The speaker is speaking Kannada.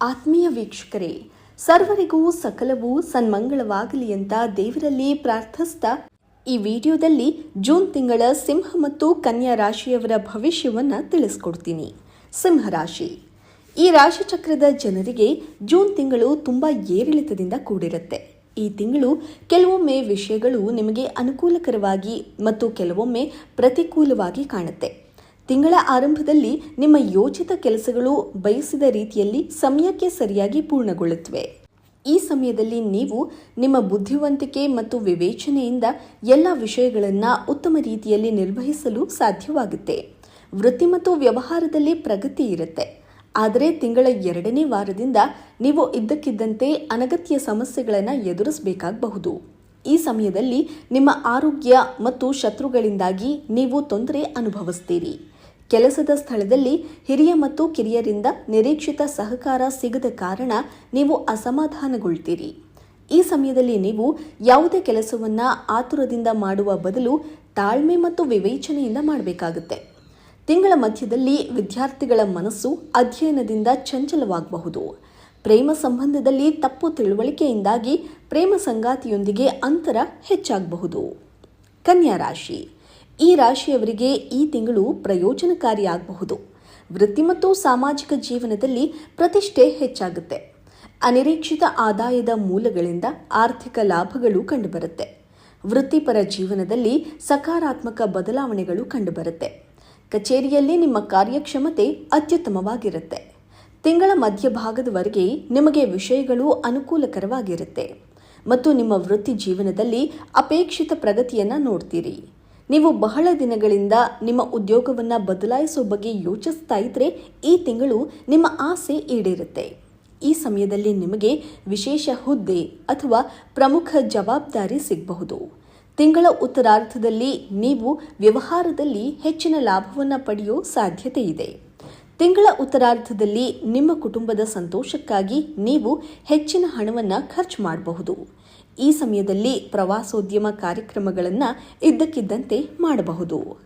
ಆತ್ಮೀಯ ವೀಕ್ಷಕರೇ, ಸರ್ವರಿಗೂ ಸಕಲವೂ ಸನ್ಮಂಗಳವಾಗಲಿ ಅಂತ ದೇವರಲ್ಲಿ ಪ್ರಾರ್ಥಿಸ್ತಾ ಈ ವಿಡಿಯೋದಲ್ಲಿ ಜೂನ್ ತಿಂಗಳ ಸಿಂಹ ಮತ್ತು ಕನ್ಯಾ ರಾಶಿಯವರ ಭವಿಷ್ಯವನ್ನ ತಿಳಿಸ್ಕೊಡ್ತೀನಿ. ಸಿಂಹ ರಾಶಿ, ಈ ರಾಶಿಚಕ್ರದ ಜನರಿಗೆ ಜೂನ್ ತಿಂಗಳು ತುಂಬಾ ಏರಿಳಿತದಿಂದ ಕೂಡಿರುತ್ತೆ. ಈ ತಿಂಗಳು ಕೆಲವೊಮ್ಮೆ ವಿಷಯಗಳು ನಿಮಗೆ ಅನುಕೂಲಕರವಾಗಿ ಮತ್ತು ಕೆಲವೊಮ್ಮೆ ಪ್ರತಿಕೂಲವಾಗಿ ಕಾಣುತ್ತೆ. ತಿಂಗಳ ಆರಂಭದಲ್ಲಿ ನಿಮ್ಮ ಯೋಚಿತ ಕೆಲಸಗಳು ಬಯಸಿದ ರೀತಿಯಲ್ಲಿ ಸಮಯಕ್ಕೆ ಸರಿಯಾಗಿ ಪೂರ್ಣಗೊಳ್ಳುತ್ತವೆ. ಈ ಸಮಯದಲ್ಲಿ ನೀವು ನಿಮ್ಮ ಬುದ್ಧಿವಂತಿಕೆ ಮತ್ತು ವಿವೇಚನೆಯಿಂದ ಎಲ್ಲ ವಿಷಯಗಳನ್ನು ಉತ್ತಮ ರೀತಿಯಲ್ಲಿ ನಿರ್ವಹಿಸಲು ಸಾಧ್ಯವಾಗುತ್ತೆ. ವೃತ್ತಿ ಮತ್ತು ವ್ಯವಹಾರದಲ್ಲಿ ಪ್ರಗತಿ ಇರುತ್ತೆ. ಆದರೆ ತಿಂಗಳ ಎರಡನೇ ವಾರದಿಂದ ನೀವು ಇದ್ದಕ್ಕಿದ್ದಂತೆ ಅನಗತ್ಯ ಸಮಸ್ಯೆಗಳನ್ನು ಎದುರಿಸಬೇಕಾಗಬಹುದು. ಈ ಸಮಯದಲ್ಲಿ ನಿಮ್ಮ ಆರೋಗ್ಯ ಮತ್ತು ಶತ್ರುಗಳಿಂದಾಗಿ ನೀವು ತೊಂದರೆ ಅನುಭವಿಸ್ತೀರಿ. ಕೆಲಸದ ಸ್ಥಳದಲ್ಲಿ ಹಿರಿಯ ಮತ್ತು ಕಿರಿಯರಿಂದ ನಿರೀಕ್ಷಿತ ಸಹಕಾರ ಸಿಗದ ಕಾರಣ ನೀವು ಅಸಮಾಧಾನಗೊಳ್ತೀರಿ. ಈ ಸಮಯದಲ್ಲಿ ನೀವು ಯಾವುದೇ ಕೆಲಸವನ್ನ ಆತುರದಿಂದ ಮಾಡುವ ಬದಲು ತಾಳ್ಮೆ ಮತ್ತು ವಿವೇಚನೆಯಿಂದ ಮಾಡಬೇಕಾಗುತ್ತೆ. ತಿಂಗಳ ಮಧ್ಯದಲ್ಲಿ ವಿದ್ಯಾರ್ಥಿಗಳ ಮನಸ್ಸು ಅಧ್ಯಯನದಿಂದ ಚಂಚಲವಾಗಬಹುದು. ಪ್ರೇಮ ಸಂಬಂಧದಲ್ಲಿ ತಪ್ಪು ತಿಳುವಳಿಕೆಯಿಂದಾಗಿ ಪ್ರೇಮ ಸಂಗಾತಿಯೊಂದಿಗೆ ಅಂತರ ಹೆಚ್ಚಾಗಬಹುದು. ಕನ್ಯಾ ರಾಶಿ. ಈ ರಾಶಿಯವರಿಗೆ ಈ ತಿಂಗಳು ಪ್ರಯೋಜನಕಾರಿಯಾಗಬಹುದು. ವೃತ್ತಿ ಮತ್ತು ಸಾಮಾಜಿಕ ಜೀವನದಲ್ಲಿ ಪ್ರತಿಷ್ಠೆ ಹೆಚ್ಚಾಗುತ್ತೆ. ಅನಿರೀಕ್ಷಿತ ಆದಾಯದ ಮೂಲಗಳಿಂದ ಆರ್ಥಿಕ ಲಾಭಗಳು ಕಂಡುಬರುತ್ತೆ. ವೃತ್ತಿಪರ ಜೀವನದಲ್ಲಿ ಸಕಾರಾತ್ಮಕ ಬದಲಾವಣೆಗಳು ಕಂಡುಬರುತ್ತೆ. ಕಚೇರಿಯಲ್ಲಿ ನಿಮ್ಮ ಕಾರ್ಯಕ್ಷಮತೆ ಅತ್ಯುತ್ತಮವಾಗಿರುತ್ತೆ. ತಿಂಗಳ ಮಧ್ಯಭಾಗದವರೆಗೆ ನಿಮಗೆ ವಿಷಯಗಳು ಅನುಕೂಲಕರವಾಗಿರುತ್ತೆ. ಮತ್ತು ನಿಮ್ಮ ವೃತ್ತಿ ಜೀವನದಲ್ಲಿ ಅಪೇಕ್ಷಿತ ಪ್ರಗತಿಯನ್ನು ನೋಡ್ತೀರಿ. ನೀವು ಬಹಳ ದಿನಗಳಿಂದ ನಿಮ್ಮ ಉದ್ಯೋಗವನ್ನು ಬದಲಾಯಿಸೋ ಬಗ್ಗೆ ಯೋಚಿಸ್ತಾ ಇದ್ರೆ ಈ ತಿಂಗಳು ನಿಮ್ಮ ಆಸೆ ಈಡೇರುತ್ತೆ. ಈ ಸಮಯದಲ್ಲಿ ನಿಮಗೆ ವಿಶೇಷ ಹುದ್ದೆ ಅಥವಾ ಪ್ರಮುಖ ಜವಾಬ್ದಾರಿ ಸಿಗಬಹುದು. ತಿಂಗಳ ಉತ್ತರಾರ್ಧದಲ್ಲಿ ನೀವು ವ್ಯವಹಾರದಲ್ಲಿ ಹೆಚ್ಚಿನ ಲಾಭವನ್ನು ಪಡೆಯೋ ಸಾಧ್ಯತೆ ಇದೆ. ತಿಂಗಳ ಉತ್ತರಾರ್ಧದಲ್ಲಿ ನಿಮ್ಮ ಕುಟುಂಬದ ಸಂತೋಷಕ್ಕಾಗಿ ನೀವು ಹೆಚ್ಚಿನ ಹಣವನ್ನು ಖರ್ಚು ಮಾಡಬಹುದು. ಈ ಸಮಯದಲ್ಲಿ ಪ್ರವಾಸೋದ್ಯಮ ಕಾರ್ಯಕ್ರಮಗಳನ್ನು ಇದ್ದಕ್ಕಿದ್ದಂತೆ ಮಾಡಬಹುದು.